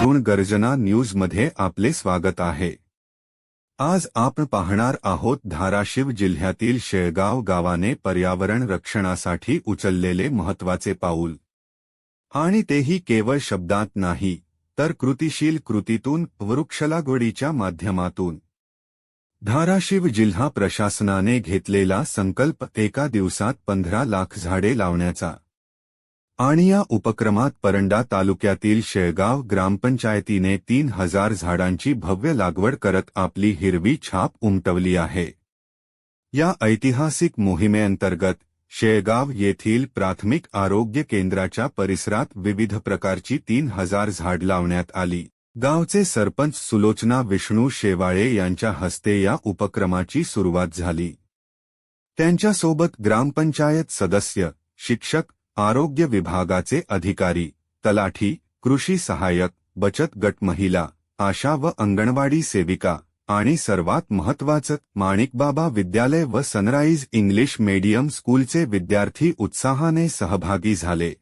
तरुण गर्जना न्यूजमध्ये आपले स्वागत आहे. आज आपण पाहणार आहोत धाराशिव जिल्ह्यातील शेळगाव गावाने पर्यावरण रक्षणासाठी उचललेले महत्त्वाचे पाऊल. आणि तेही केवळ शब्दात नाही तर कृतिशील कृतीतून वृक्षलागवडीच्या माध्यमातून. धाराशिव जिल्हा प्रशासनाने घेतलेला संकल्प एका दिवसात पंधरा लाख झाडे लावण्याचा आणि या उपक्रमात परंडा तालुक्यातील शेळगाव ग्रामपंचायतीने तीन हजार झाडांची भव्य लागवड करत आपली हिरवी छाप उमटवली आहे. या ऐतिहासिक मोहिमेअंतर्गत शेळगाव येथील प्राथमिक आरोग्य केंद्राच्या परिसरात विविध प्रकारची तीन हजार झाड लावण्यात आली. गावचे सरपंच सुलोचना विष्णू शेवाळे यांच्या हस्ते या उपक्रमाची सुरुवात झाली. त्यांच्यासोबत ग्रामपंचायत सदस्य शिक्षक आरोग्य विभागाचे अधिकारी तलाठी कृषी सहाय्यक बचत गट महिला आशा व अंगणवाडी सेविका आणि सर्वात महत्वाचं माणिकबाबा विद्यालय व सनराईज इंग्लिश मीडियम स्कूलचे विद्यार्थी उत्साहाने सहभागी झाले.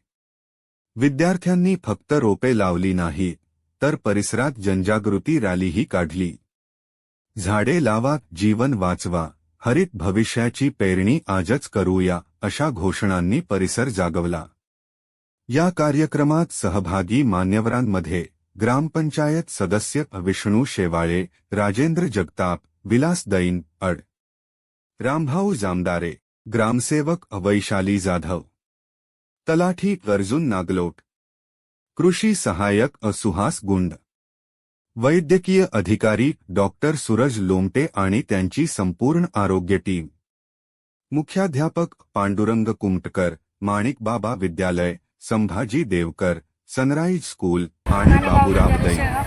विद्यार्थ्यांनी फक्त रोपे लावली नाही तर परिसरात जनजागृती रॅलीही काढली. झाडे लावा जीवन वाचवा. हरित भविष्याची पेरणी आजच करूया, अशा घोषणांनी परिसर जागवला. या कार्यक्रमात सहभागी मान्यवरांमध्ये ग्रामपंचायत सदस्य विष्णू शेवाळे, राजेंद्र जगताप, विलास दैन, अड. रामभाऊ जामदारे, ग्रामसेवक वैशाली जाधव. तलाठी अर्जुन नागलोट. कृषी सहायक सुहास गुंड. वैद्यकीय अधिकारी डॉक्टर सूरज लोमटे आणि त्यांची संपूर्ण आरोग्य टीम. मुख्याध्यापक पांडुरंग कुमटकर माणिकबाबा विद्यालय संभाजी देवकर सनराईज स्कूल आणि बाबूराव दैन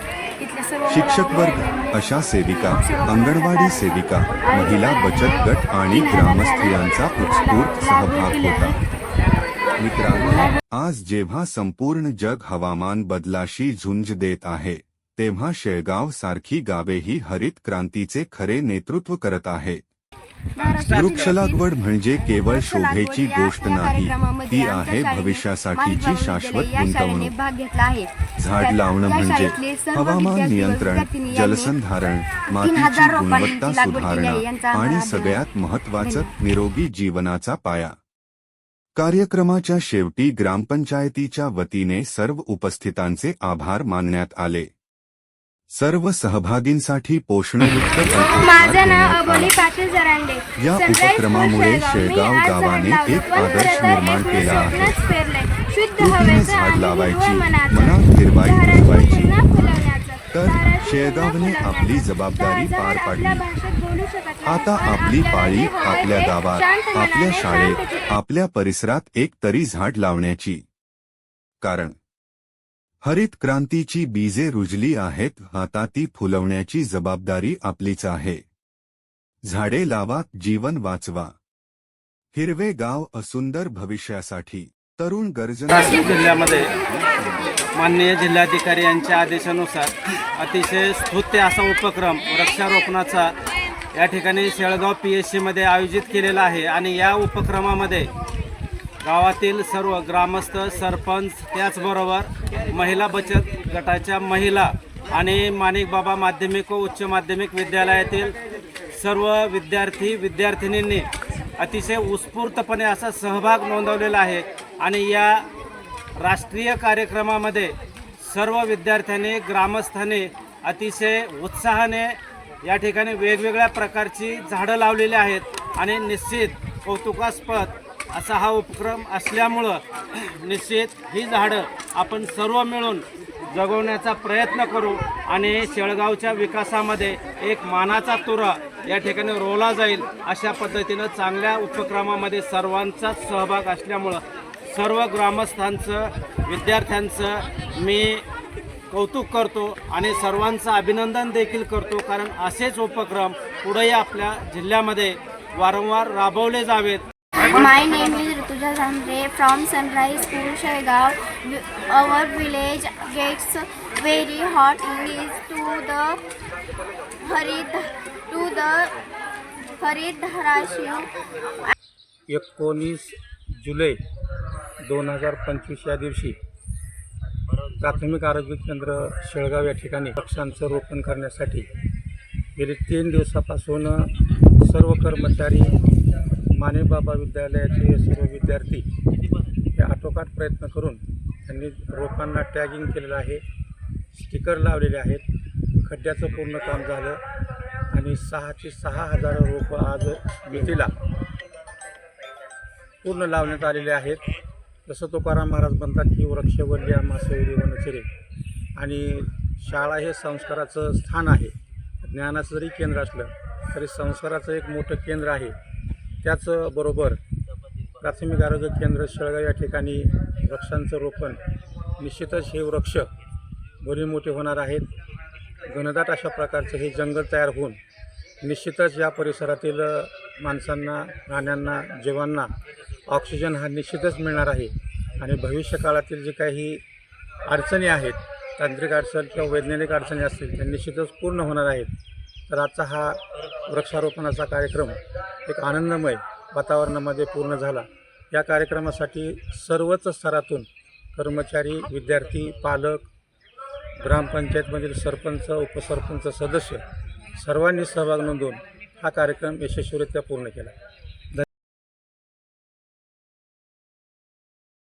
शिक्षक वर्ग अशा सेविका अंगणवाडी सेविका महिला बचत गट आणि ग्रामस्थ यांचा उत्स्फूर्त सहभाग होता. मित्रांनो आज जेव्हा संपूर्ण जग हवामान बदलाशी झुंज देत आहे तेव्हा शेळगाव सारखी गावेही हरित क्रांतीचे खरे नेतृत्व करत आहेत वृक्षलागवड म्हणजे केवळ शोभेची गोष्ट नाही. ती आहे भविष्यासाठीची शाश्वत गुंतवणूक. आहे. झाड लावणं म्हणजे हवामान नियंत्रण जलसंधारण मातीची गुणवत्ता लागवड आहे. सुधारणा आणि आहे. सगळ्यात महत्वाचं निरोगी जीवनाचा पाया. कार्यक्रमाच्या शेवटी ग्रामपंचायतीच्या वतीने सर्व उपस्थितांचे आभार मानण्यात आले. सर्व सहभागींसाठी पोषणयुक्त अल्पोपहार माझं नाव अबोली. पाटील जरांडे या उपक्रमामुळे शेळगाव. गावाने एक आदर्श निर्माण केला आहे. शुद्ध हवेचं झाड लावायची. मनात फुलवण्याचं. तर शेळगावने आपली. जबाबदारी पार पाडली. आता आपली पाळी आपल्या गावात आपल्या शाळेत आपल्या परिसरात एक तरी झाड लावण्याची कारण हरित क्रांतीची बीजे रुजली आहेत आता ती फुलवण्याची जबाबदारी आपलीच आहे. झाडे लावा जीवन वाचवा. हिरवे गाव असुंदर भविष्यासाठी. तरुण गरजना जिल्ह्यामध्ये माननीय जिल्हाधिकारी यांच्या आदेशानुसार अतिशय स्तुत्य असा उपक्रम वृक्षारोपणाचा या ठिकाणी शेळगाव पी मध्ये सीमध्ये आयोजित केलेला आहे आणि या उपक्रमामध्ये गावातील सर्व ग्रामस्थ सरपंच त्याचबरोबर महिला बचत गटाच्या महिला आणि माणिक बाबा माध्यमिक व उच्च माध्यमिक विद्यालयातील सर्व विद्यार्थी विद्यार्थिनींनी अतिशय उत्स्फूर्तपणे असा सहभाग नोंदवलेला आहे आणि या राष्ट्रीय कार्यक्रमामध्ये सर्व विद्यार्थ्यांनी ग्रामस्थांनी अतिशय उत्साहाने या ठिकाणी वेगवेगळ्या प्रकारची झाडं लावलेली आहेत आणि निश्चित कौतुकास्पद असा हा उपक्रम असल्यामुळं निश्चित ही झाडं आपण सर्व मिळून जगवण्याचा प्रयत्न करू आणि शेळगावच्या विकासामध्ये एक मानाचा तुरा या ठिकाणी रोवला जाईल अशा पद्धतीनं चांगल्या उपक्रमामध्ये सर्वांचाच सहभाग असल्यामुळं सर्व ग्रामस्थांचं विद्यार्थ्यांचं मी कौतुक करतो आणि सर्वांचं अभिनंदन देखील करतो. कारण असेच उपक्रम पुढेही आपल्या जिल्ह्यामध्ये वारंवार राबवले जावेत. My name is Rutuja Zambre from sunrise school Shegaon our village gets very hot in is to the हरिद to the हरिदराशिव एकोणीस जुलै दोन हजार पंचवीस या दिवशी प्राथमिक आरोग्य केंद्र शेळगाव या ठिकाणी पक्षांचं रोपण करण्यासाठी गेले तीन दिवसापासून सर्व कर्मचारी मानेबाबा विद्यालयाचे सर्व विद्यार्थी हे आटोकाट प्रयत्न करून त्यांनी रोपांना टॅगिंग केलेलं आहे स्टिकर लावलेले आहेत. खड्ड्याचं पूर्ण काम झालं आणि सहाचे सहा हजार रोपं आज मितीला पूर्ण लावण्यात आलेले आहेत. जसं तुकाराम महाराज म्हणतात की वृक्षवल्ल्या मासोळी वनचिरे आणि शाळा हे संस्काराचं स्थान आहे. ज्ञानाचं जरी केंद्र असलं तरी संस्काराचं एक मोठं केंद्र आहे. त्याचबरोबर प्राथमिक आरोग्य केंद्र शेळगाव या ठिकाणी वृक्षांचं रोपण निश्चितच हे वृक्ष भरी मोठे होणार आहेत. घनदाट अशा प्रकारचं हे जंगल तयार होऊन निश्चितच या परिसरातील माणसांना प्राण्यांना जीवांना ऑक्सिजन हा निश्चितच मिळणार आहे. आणि भविष्य काळातील जे काही अडचणी आहेत तांत्रिक अडचण किंवा वैज्ञानिक अडचणी असतील त्या निश्चितच पूर्ण होणार आहेत. तर आजचा हा वृक्षारोपणाचा कार्यक्रम एक आनंदमय वातावरणामध्ये पूर्ण झाला. या कार्यक्रमासाठी सर्वच स्तरातून कर्मचारी विद्यार्थी पालक ग्रामपंचायतमधील सरपंच उपसरपंच सदस्य सर्वांनी सहभाग नोंदवून हा कार्यक्रम यशस्वीरित्या पूर्ण केला.